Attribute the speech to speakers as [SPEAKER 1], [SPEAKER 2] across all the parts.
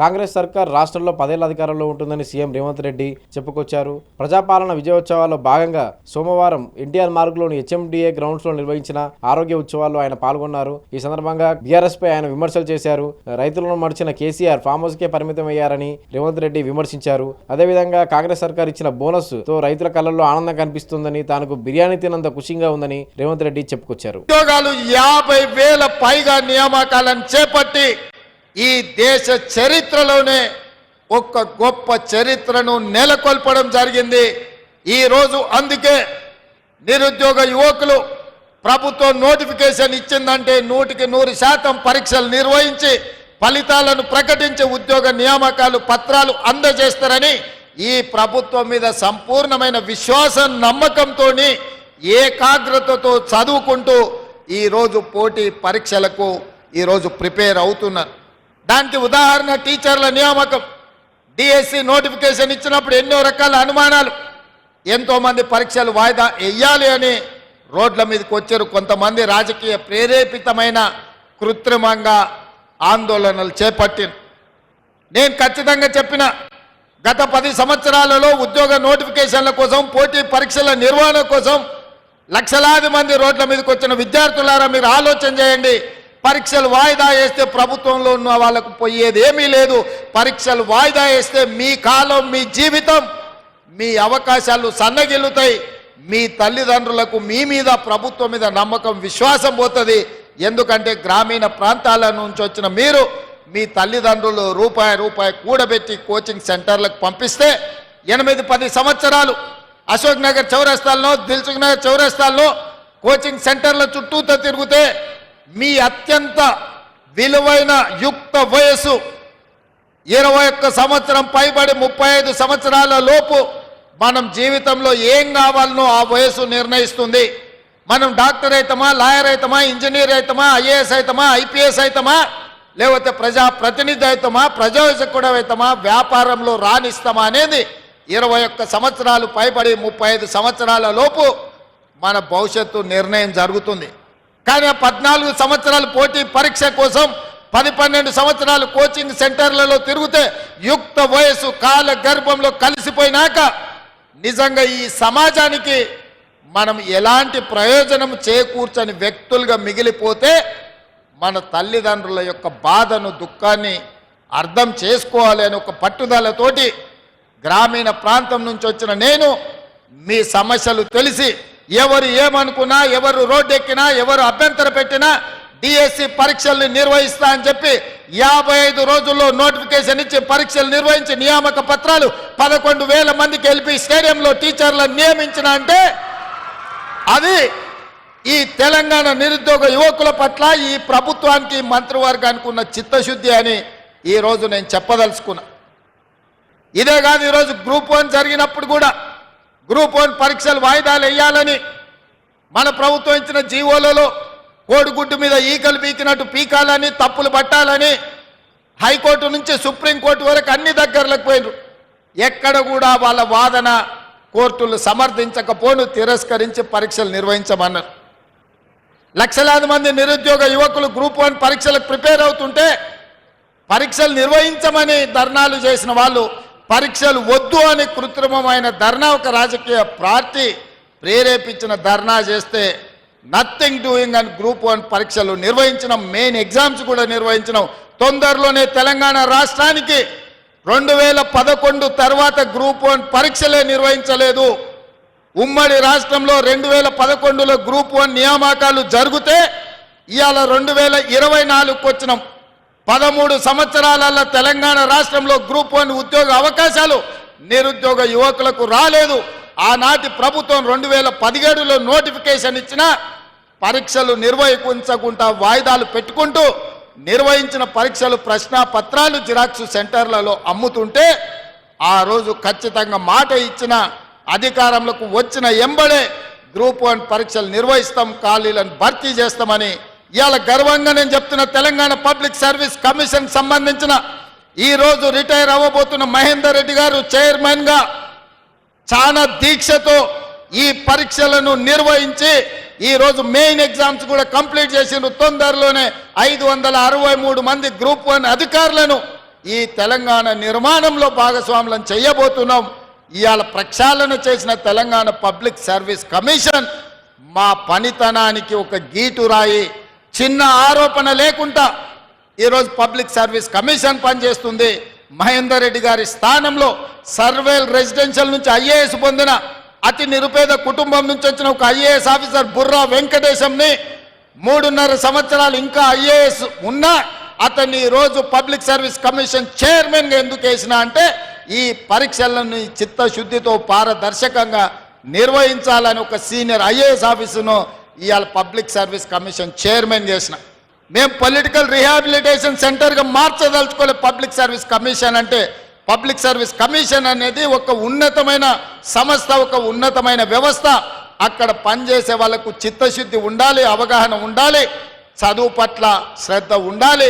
[SPEAKER 1] కాంగ్రెస్ సర్కార్ రాష్ట్రంలో పదేళ్ళ అధికారంలో ఉంటుందని సీఎం రేవంత్ రెడ్డి చెప్పుకొచ్చారు. ప్రజాపాలన విజయోత్సవాల్లో భాగంగా సోమవారం ఎన్టీఆర్ మార్గ్లోని హెచ్ఎండిఏ గ్రౌండ్స్లో నిర్వహించిన ఆరోగ్య ఉత్సవాల్లో ఆయన పాల్గొన్నారు. ఈ సందర్భంగా బీఆర్ఎస్ పై ఆయన విమర్శలు చేశారు. రైతులను మడిచిన కేసీఆర్ ఫామ్ హౌస్ కే పరిమితం అయ్యారని రేవంత్ రెడ్డి విమర్శించారు. అదేవిధంగా కాంగ్రెస్ సర్కార్ ఇచ్చిన బోనస్తో రైతుల కళ్ళల్లో ఆనందం కనిపిస్తుందని తనకు బిర్యానీ తినంత ఖుషిగా ఉందని రేవంత్ రెడ్డి చెప్పుకొచ్చారు.
[SPEAKER 2] ఉద్యోగాలు యాభై వేల పైగా నియామకాలను చేపట్టి ఈ దేశ చరిత్రలోనే ఒక గొప్ప చరిత్రను నెలకొల్పడం జరిగింది. ఈరోజు అందుకే నిరుద్యోగ యువకులు ప్రభుత్వం నోటిఫికేషన్ ఇచ్చిందంటే నూటికి నూరు శాతం పరీక్షలు నిర్వహించి ఫలితాలను ప్రకటించి ఉద్యోగ నియామకాలు పత్రాలు అందజేస్తారని ఈ ప్రభుత్వం మీద సంపూర్ణమైన విశ్వాసం నమ్మకంతో ఏకాగ్రతతో చదువుకుంటూ ఈరోజు పోటీ పరీక్షలకు ఈరోజు ప్రిపేర్ అవుతున్నారు. దానికి ఉదాహరణ టీచర్ల నియామకం. డిఎస్సి నోటిఫికేషన్ ఇచ్చినప్పుడు ఎన్నో రకాల అనుమానాలు. ఎంతోమంది పరీక్షలు వాయిదా వేయాలి అని రోడ్ల మీదకి వచ్చారు కొంతమంది రాజకీయ ప్రేరేపితమైన కృత్రిమంగా ఆందోళనలు చేపట్టిన. నేను ఖచ్చితంగా చెప్పిన గత పది సంవత్సరాలలో ఉద్యోగ నోటిఫికేషన్ల కోసం పోటీ పరీక్షల నిర్వహణ కోసం లక్షలాది మంది రోడ్ల మీదకి వచ్చిన విద్యార్థులారా మీరు ఆలోచన చేయండి. పరీక్షలు వాయిదా వేస్తే ప్రభుత్వంలో ఉన్న వాళ్ళకు పోయేది ఏమీ లేదు. పరీక్షలు వాయిదా వేస్తే మీ కాలం మీ జీవితం మీ అవకాశాలు సన్నగిల్లుతాయి. మీ తల్లిదండ్రులకు మీ మీద ప్రభుత్వం మీద నమ్మకం విశ్వాసం పోతుంది. ఎందుకంటే గ్రామీణ ప్రాంతాల నుంచి వచ్చిన మీరు మీ తల్లిదండ్రులు రూపాయి రూపాయి కూడబెట్టి కోచింగ్ సెంటర్లకు పంపిస్తే ఎనిమిది పది సంవత్సరాలు అశోక్ నగర్ చౌరస్తాల్లో దిల్సుఖ్ నగర్ చౌరస్తాల్లో కోచింగ్ సెంటర్ల చుట్టూతో తిరిగితే మీ అత్యంత విలువైన యుక్త వయసు ఇరవై ఒక్క సంవత్సరం పైబడి ముప్పై ఐదు సంవత్సరాల లోపు మనం జీవితంలో ఏం కావాలనో ఆ వయసు నిర్ణయిస్తుంది. మనం డాక్టర్ అవుతామా లాయర్ అవుతామా ఇంజనీర్ అవుతామా ఐఏఎస్ అవుతామా ఐపీఎస్ అవుతామా లేకపోతే ప్రజా ప్రతినిధి అవుతామా ప్రజాసేకుడు అవుతామా వ్యాపారంలో రాణిస్తామా అనేది ఇరవై ఒక్క సంవత్సరాలు పైబడి ముప్పై ఐదు సంవత్సరాల లోపు మన భవిష్యత్తు నిర్ణయం జరుగుతుంది. కానీ ఆ పద్నాలుగు సంవత్సరాలు పోటీ పరీక్ష కోసం పది పన్నెండు సంవత్సరాలు కోచింగ్ సెంటర్లలో తిరిగితే యుక్త వయసు కాల గర్భంలో కలిసిపోయినాక నిజంగా ఈ సమాజానికి మనం ఎలాంటి ప్రయోజనం చేకూర్చని వ్యక్తులుగా మిగిలిపోతే మన తల్లిదండ్రుల యొక్క బాధను దుఃఖాన్ని అర్థం చేసుకోవాలి అని ఒక పట్టుదలతోటి గ్రామీణ ప్రాంతం నుంచి వచ్చిన నేను మీ సమస్యలు తెలిసి ఎవరు ఏమనుకున్నా ఎవరు రోడ్డెక్కినా ఎవరు అభ్యంతర పెట్టినా డిఎస్సి పరీక్షల్ని నిర్వహిస్తా అని చెప్పి యాభై ఐదు రోజుల్లో నోటిఫికేషన్ ఇచ్చి పరీక్షలు నిర్వహించి నియామక పత్రాలు పదకొండు వేల మందికి వెళ్ళి స్టేడియంలో టీచర్లను నియమించిన అంటే అది ఈ తెలంగాణ నిరుద్యోగ యువకుల పట్ల ఈ ప్రభుత్వానికి మంత్రివర్గానికి ఉన్న చిత్తశుద్ధి అని ఈ రోజు నేను చెప్పదలుచుకున్నా. ఇదే కాదు ఈరోజు గ్రూప్ వన్ జరిగినప్పుడు కూడా గ్రూప్ వన్ పరీక్షలు వాయిదాలు వేయాలని మన ప్రభుత్వం ఇచ్చిన జీవోలలో కోడిగుడ్డు మీద ఈకలు పీకినట్టు పీకాలని తప్పులు పట్టాలని హైకోర్టు నుంచి సుప్రీంకోర్టు వరకు అన్ని దగ్గరలకు పోయినరు ఎక్కడ కూడా వాళ్ళ వాదన కోర్టులు సమర్థించకపోను తిరస్కరించి పరీక్షలు నిర్వహించమన్నారు. లక్షలాది మంది నిరుద్యోగ యువకులు గ్రూప్ వన్ పరీక్షలకు ప్రిపేర్ అవుతుంటే పరీక్షలు నిర్వహించమని ధర్నాలు చేసిన వాళ్ళు పరీక్షలు వద్దు అని కృత్రిమమైన ధర్నా ఒక రాజకీయ పార్టీ ప్రేరేపించిన ధర్నా చేస్తే nothing doing and group one పరీక్షలు నిర్వహించడం మెయిన్ ఎగ్జామ్స్ కూడా నిర్వహించడం తొందరలోనే తెలంగాణ రాష్ట్రానికి రెండు వేల పదకొండు తర్వాత గ్రూప్ వన్ పరీక్షలే నిర్వహించలేదు. ఉమ్మడి రాష్ట్రంలో రెండు వేల పదకొండులో గ్రూప్ వన్ నియామకాలు జరిగితే ఇవాళ రెండు వేల ఇరవై నాలుగుకి వచ్చినాం. పదమూడు సంవత్సరాలలో తెలంగాణ రాష్ట్రంలో గ్రూప్ వన్ ఉద్యోగ అవకాశాలు నిరుద్యోగ యువకులకు రాలేదు. ఆనాటి ప్రభుత్వం రెండు వేల పదిహేడులో నోటిఫికేషన్ ఇచ్చిన పరీక్షలు నిర్వహించకుండా వాయిదాలు పెట్టుకుంటూ నిర్వహించిన పరీక్షలు ప్రశ్న పత్రాలు జిరాక్స్ సెంటర్లలో అమ్ముతుంటే ఆ రోజు ఖచ్చితంగా మాట ఇచ్చిన అధికారంలోకి వచ్చిన ఎంబడే గ్రూప్ వన్ పరీక్షలు నిర్వహిస్తాం ఖాళీలను భర్తీ చేస్తామని ఇవాళ గర్వంగా నేను చెప్తున్న తెలంగాణ పబ్లిక్ సర్వీస్ కమిషన్ సంబంధించిన ఈరోజు రిటైర్ అవ్వబోతున్న మహేందర్ రెడ్డి గారు చైర్మన్గా చాలా దీక్షతో ఈ పరీక్షలను నిర్వహించి ఈరోజు మెయిన్ ఎగ్జామ్స్ కూడా కంప్లీట్ చేసిండ్రు. తొందరలోనే ఐదు వందల అరవై మూడు మంది గ్రూప్ వన్ అధికారులను ఈ తెలంగాణ నిర్మాణంలో భాగస్వాములను చేయబోతున్నాం. ఇవాళ ప్రక్షాళన చేసిన తెలంగాణ పబ్లిక్ సర్వీస్ కమిషన్ మా పనితనానికి ఒక గీటు రాయి. చిన్న ఆరోపణ లేకుండా ఈరోజు పబ్లిక్ సర్వీస్ కమిషన్ పనిచేస్తుంది. మహేందర్ రెడ్డి గారి స్థానంలో సర్వేల్ రెసిడెన్షియల్ నుంచి ఐఏఎస్ పొందిన అతి నిరుపేద కుటుంబం నుంచి వచ్చిన ఒక ఐఏఎస్ ఆఫీసర్ బుర్రా వెంకటేశంని మూడున్నర సంవత్సరాలు ఇంకా ఐఏఎస్ ఉన్నా అతన్ని రోజు పబ్లిక్ సర్వీస్ కమిషన్ చైర్మన్గా ఎందుకు వేసిన అంటే ఈ పరీక్షలను చిత్తశుద్ధితో పారదర్శకంగా నిర్వహించాలని ఒక సీనియర్ ఐఏఎస్ ఆఫీసును ఇవాళ పబ్లిక్ సర్వీస్ కమిషన్ చైర్మన్ చేసిన. మేము పొలిటికల్ రిహాబిలిటేషన్ సెంటర్గా మార్చదలుచుకోలే పబ్లిక్ సర్వీస్ కమిషన్ అంటే పబ్లిక్ సర్వీస్ కమిషన్ అనేది ఒక ఉన్నతమైన సంస్థ ఒక ఉన్నతమైన వ్యవస్థ. అక్కడ పనిచేసే వాళ్ళకు చిత్తశుద్ధి ఉండాలి అవగాహన ఉండాలి చదువు పట్ల శ్రద్ధ ఉండాలి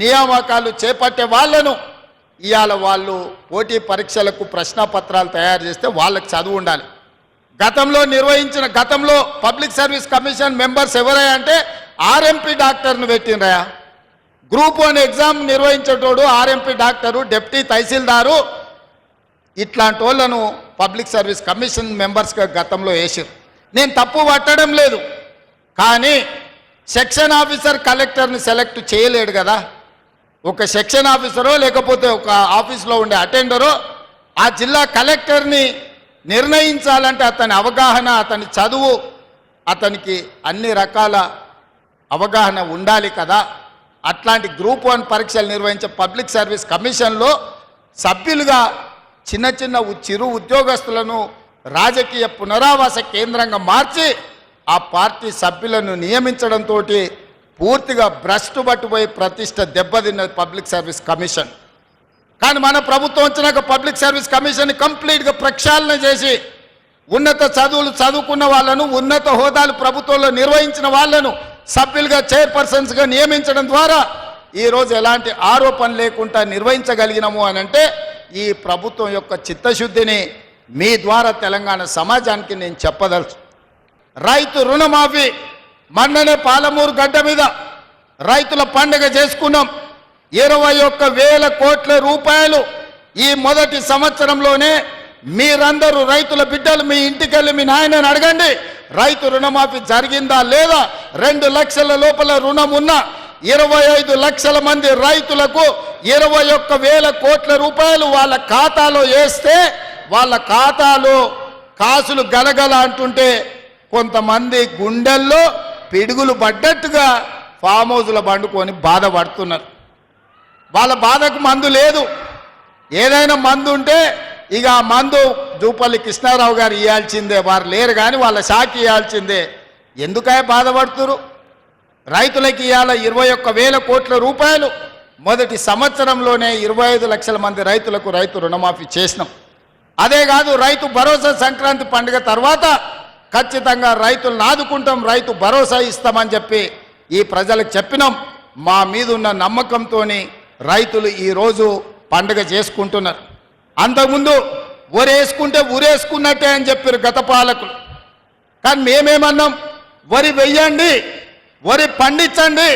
[SPEAKER 2] నియామకాలు చేపట్టే వాళ్ళను. ఇవాళ వాళ్ళు పోటీ పరీక్షలకు ప్రశ్నపత్రాలు తయారు చేస్తే వాళ్ళకి చదువు ఉండాలి. గతంలో నిర్వహించిన గతంలో పబ్లిక్ సర్వీస్ కమిషన్ మెంబర్స్ ఎవరయ్యా అంటే ఆర్ఎంపీ డాక్టర్ను పెట్టినరయా గ్రూప్ వన్ ఎగ్జామ్ నిర్వహించేటోడు ఆర్ఎంపీ డాక్టరు డిప్టీ తహసీల్దారు. ఇట్లాంటి వాళ్ళను పబ్లిక్ సర్వీస్ కమిషన్ మెంబర్స్గా గతంలో వేసారు నేను తప్పు పట్టడం లేదు. కానీ సెక్షన్ ఆఫీసర్ కలెక్టర్ని సెలెక్ట్ చేయలేడు కదా. ఒక సెక్షన్ ఆఫీసరో లేకపోతే ఒక ఆఫీస్లో ఉండే అటెండరో ఆ జిల్లా కలెక్టర్ని నిర్ణయించాలంటే అతని అవగాహన అతని చదువు అతనికి అన్ని రకాల అవగాహన ఉండాలి కదా. అట్లాంటి గ్రూప్ వన్ పరీక్షలు నిర్వహించే పబ్లిక్ సర్వీస్ కమిషన్లో సభ్యులుగా చిన్న చిన్న చిరు ఉద్యోగస్తులను రాజకీయ పునరావాస కేంద్రంగా మార్చి ఆ పార్టీ సభ్యులను నియమించడంతో పూర్తిగా భ్రష్టు పట్టుపోయి ప్రతిష్ట దెబ్బతిన్నది పబ్లిక్ సర్వీస్ కమిషన్. కానీ మన ప్రభుత్వం వచ్చినాక పబ్లిక్ సర్వీస్ కమిషన్ కంప్లీట్గా ప్రక్షాళన చేసి ఉన్నత చదువులు చదువుకున్న వాళ్ళను ఉన్నత హోదాలు ప్రభుత్వంలో నిర్వహించిన వాళ్ళను సభ్యులుగా చైర్పర్సన్స్గా నియమించడం ద్వారా ఈరోజు ఎలాంటి ఆరోపణ లేకుండా నిర్వహించగలిగినాము అని అంటే ఈ ప్రభుత్వం యొక్క చిత్తశుద్ధిని మీ ద్వారా తెలంగాణ సమాజానికి నేను చెప్పదలుచు రైతు రుణమాఫీ మన్ననే పాలమూరు గడ్డ మీద రైతుల పండుగ చేసుకున్నాం. ఇరవై ఒక్క వేల కోట్ల రూపాయలు ఈ మొదటి సంవత్సరంలోనే మీరందరూ రైతుల బిడ్డలు మీ ఇంటికెళ్ళి మీ నాయనని అడగండి. రైతు రుణమాఫీ జరిగిందా లేదా? రెండు లక్షల లోపల రుణం ఉన్న ఇరవై ఐదు లక్షల మంది రైతులకు ఇరవై ఒక్క వేల కోట్ల రూపాయలు వాళ్ళ ఖాతాలో వేస్తే వాళ్ళ ఖాతాలో కాసులు గలగల అంటుంటే కొంతమంది గుండెల్లో పిడుగులు పడ్డట్టుగా ఫామ్ హౌస్లో పండుకొని బాధపడుతున్నారు. వాళ్ళ బాధకు మందు లేదు. ఏదైనా మందు ఉంటే ఇక ఆ మందు జూపల్లి కృష్ణారావు గారు ఇవ్వాల్సిందే వారు లేరు కానీ వాళ్ళ సాకి ఇవ్వాల్సిందే ఎందుకై బాధపడుతురు? రైతులకి ఇవాళ ఇరవై ఒక్క వేల కోట్ల రూపాయలు. మొదటి సంవత్సరంలోనే ఇరవై ఐదు లక్షల మంది రైతులకు రైతు రుణమాఫీ చేసినాం. అదే కాదు రైతు భరోసా సంక్రాంతి పండుగ తర్వాత ఖచ్చితంగా రైతులను ఆదుకుంటాం రైతు భరోసా ఇస్తామని చెప్పి ఈ ప్రజలకు చెప్పినాం. మా మీదున్న నమ్మకంతో రైతులు ఈరోజు పండుగ చేసుకుంటున్నారు. అంతకుముందు ఊరేసుకుంటే ఊరేసుకున్నట్టే అని చెప్పారు గత పాలకులు. కానీ మేమేమన్నాం? వరి వెయ్యండి వరి పండించండి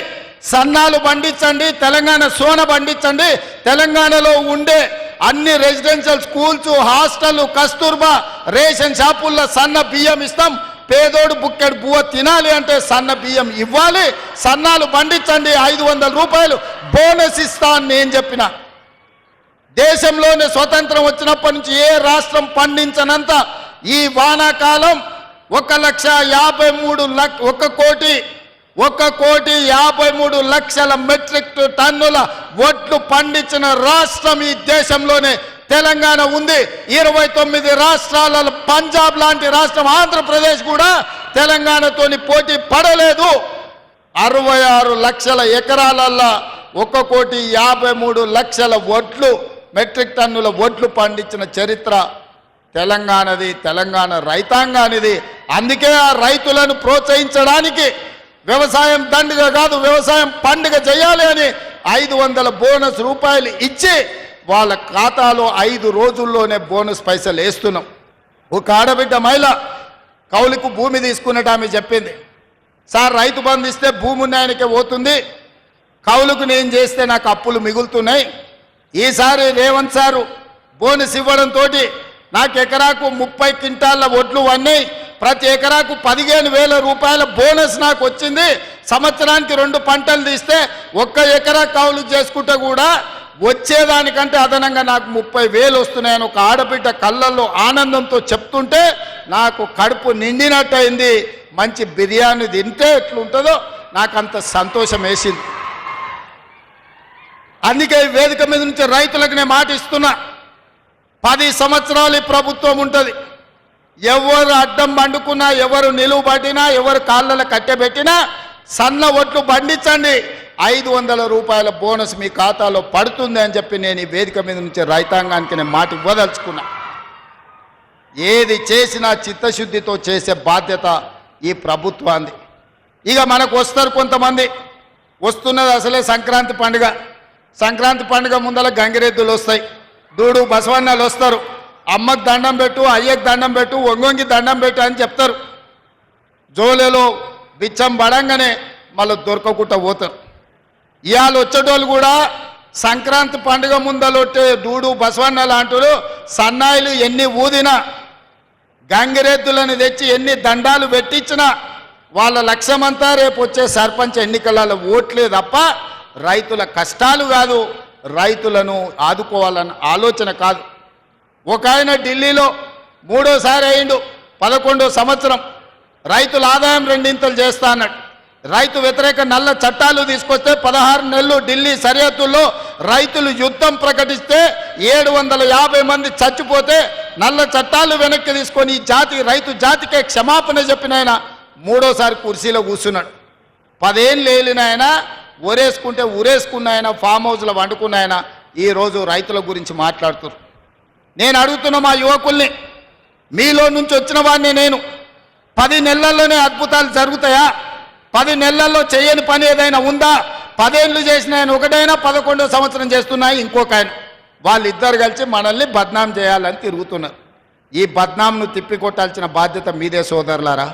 [SPEAKER 2] సన్నాలు పండించండి తెలంగాణ సోన పండించండి తెలంగాణలో ఉండే అన్ని residential schools hostel Kasturba ration షాపుల్లో సన్న బియ్యం ఇస్తాం పేదోడు బుక్కెడు బువ్వ తినాలి అంటే సన్న బియ్యం ఇవ్వాలి సన్నాలు పండించండి ఐదు వందల రూపాయలు బోనస్ ఇస్తా అని నేను చెప్పిన. దేశంలోనే స్వతంత్రం వచ్చినప్పటి నుంచి ఏ రాష్ట్రం పండించనంత ఈ వానాకాలం ఒక లక్ష యాభై మూడు లక్ష ఒక కోటి ఒక కోటి యాభై మూడు లక్షల మెట్రిక్ టన్నుల వడ్లు పండించిన రాష్ట్రం ఈ దేశంలోనే తెలంగాణ ఉంది. ఇరవై తొమ్మిది రాష్ట్రాలలో పంజాబ్ లాంటి రాష్ట్రం ఆంధ్రప్రదేశ్ కూడా తెలంగాణతోని పోటీ పడలేదు. అరవై ఆరు లక్షల ఎకరాలల్లో ఒక కోటి యాభై మూడు లక్షల వడ్లు మెట్రిక్ టన్నుల వడ్లు పండించిన చరిత్ర తెలంగాణది తెలంగాణ రైతాంగానిది. అందుకే ఆ రైతులను ప్రోత్సహించడానికి వ్యవసాయం దండుగ కాదు వ్యవసాయం పండుగ చేయాలి అని ఐదు వందల బోనస్ రూపాయలు ఇచ్చి వాళ్ళ ఖాతాలో ఐదు రోజుల్లోనే బోనస్ పైసలు వేస్తున్నాం. ఒక ఆడబిడ్డ మహిళ కౌలుకు భూమి తీసుకున్నట్టు ఆమె చెప్పింది. సార్ రైతు బంధు ఇస్తే భూమి ఉన్నాయనికే పోతుంది. కౌలుకు నేను చేస్తే నాకు అప్పులు మిగులుతున్నాయి. ఈసారి రేవంత్ సారు బోనస్ ఇవ్వడంతో నాకు ఎకరాకు ముప్పై క్వింటాళ్ళ ఒడ్లు అన్నీ ప్రతి ఎకరాకు పదిహేను వేల రూపాయల బోనస్ నాకు వచ్చింది. సంవత్సరానికి రెండు పంటలు తీస్తే ఒక్క ఎకరా కౌలు చేసుకుంటే కూడా వచ్చేదానికంటే అదనంగా నాకు ముప్పై వేలు వస్తున్నాయని ఒక ఆడబిడ్డ కళ్ళల్లో ఆనందంతో చెప్తుంటే నాకు కడుపు నిండినట్టయింది. మంచి బిర్యానీ తింటే ఎట్లుంటుందో నాకు అంత సంతోషం వేసింది. అందుకే వేదిక మీద నుంచి రైతులకు నేను మాట ఇస్తున్నా. పది సంవత్సరాలు ఈ ప్రభుత్వం ఉంటుంది. ఎవరు అడ్డం పండుకున్నా ఎవరు నిలువు పట్టినా ఎవరు కాళ్ళలో కట్టెబెట్టినా సన్న ఒట్లు పండించండి. ఐదు వందల రూపాయల బోనస్ మీ ఖాతాలో పడుతుంది అని చెప్పి నేను ఈ వేదిక మీద నుంచి రైతాంగానికి నేను మాట ఇవ్వదలుచుకున్నా. ఏది చేసినా చిత్తశుద్ధితో చేసే బాధ్యత ఈ ప్రభుత్వాన్ని ఇక మనకు వస్తారు కొంతమంది. వస్తున్నది అసలే సంక్రాంతి పండుగ. సంక్రాంతి పండుగ ముందర గంగిరెద్దులు వస్తాయి. దూడు బసవన్నలు వస్తారు. అమ్మకు దండం పెట్టు అయ్యకు దండం పెట్టు ఒంగొంగి దండం పెట్టు అని చెప్తారు. జోలేలో బిచ్చం పడంగానే మళ్ళీ దొరకకుండా పోతారు. ఇవాళ వచ్చేటోళ్ళు కూడా సంక్రాంతి పండుగ ముందలొట్టే దూడు బసవన్న లాంటి సన్నాయిలు ఎన్ని ఊదినా గంగిరెద్దులను తెచ్చి ఎన్ని దండాలు పెట్టించినా వాళ్ళ లక్ష్యమంతా రేపు వచ్చే సర్పంచ్ ఎన్నికలలో ఓట్లే తప్ప రైతుల కష్టాలు కాదు రైతులను ఆదుకోవాలన్న ఆలోచన కాదు. ఒక ఆయన ఢిల్లీలో మూడోసారి అయిండు పదకొండో సంవత్సరం రైతుల ఆదాయం రెండింతలు చేస్తా అన్నాడు. రైతు వ్యతిరేక నల్ల చట్టాలు తీసుకొస్తే పదహారు నెలలు ఢిల్లీ సరిహద్దుల్లో రైతులు యుద్ధం ప్రకటిస్తే ఏడు వందల యాభై మంది చచ్చిపోతే నల్ల చట్టాలు వెనక్కి తీసుకొని ఈ జాతి రైతు జాతికే క్షమాపణ చెప్పిన ఆయన మూడోసారి కుర్చీలో కూర్చున్నాడు. పదేళ్ళు ఏలిన ఆయన ఊరేసుకుంటే ఊరేసుకున్న ఆయన ఫామ్ హౌస్లో వండుకున్న ఆయన ఈరోజు రైతుల గురించి మాట్లాడుతున్నారు నేను అడుగుతున్న మా యువకుల్ని మీలో నుంచి వచ్చిన వాడిని నేను. పది నెలల్లోనే అద్భుతాలు జరుగుతాయా? పది నెలల్లో చేయని పని ఏదైనా ఉందా? పదేళ్ళు చేసిన ఆయన ఒకటైనా పదకొండో సంవత్సరం చేస్తున్నాయి ఇంకొక ఆయన. వాళ్ళిద్దరు కలిసి మనల్ని బద్నాం చేయాలని తిరుగుతున్నారు. ఈ బద్నాంను తిప్పికొట్టాల్సిన బాధ్యత మీదే సోదరులారా.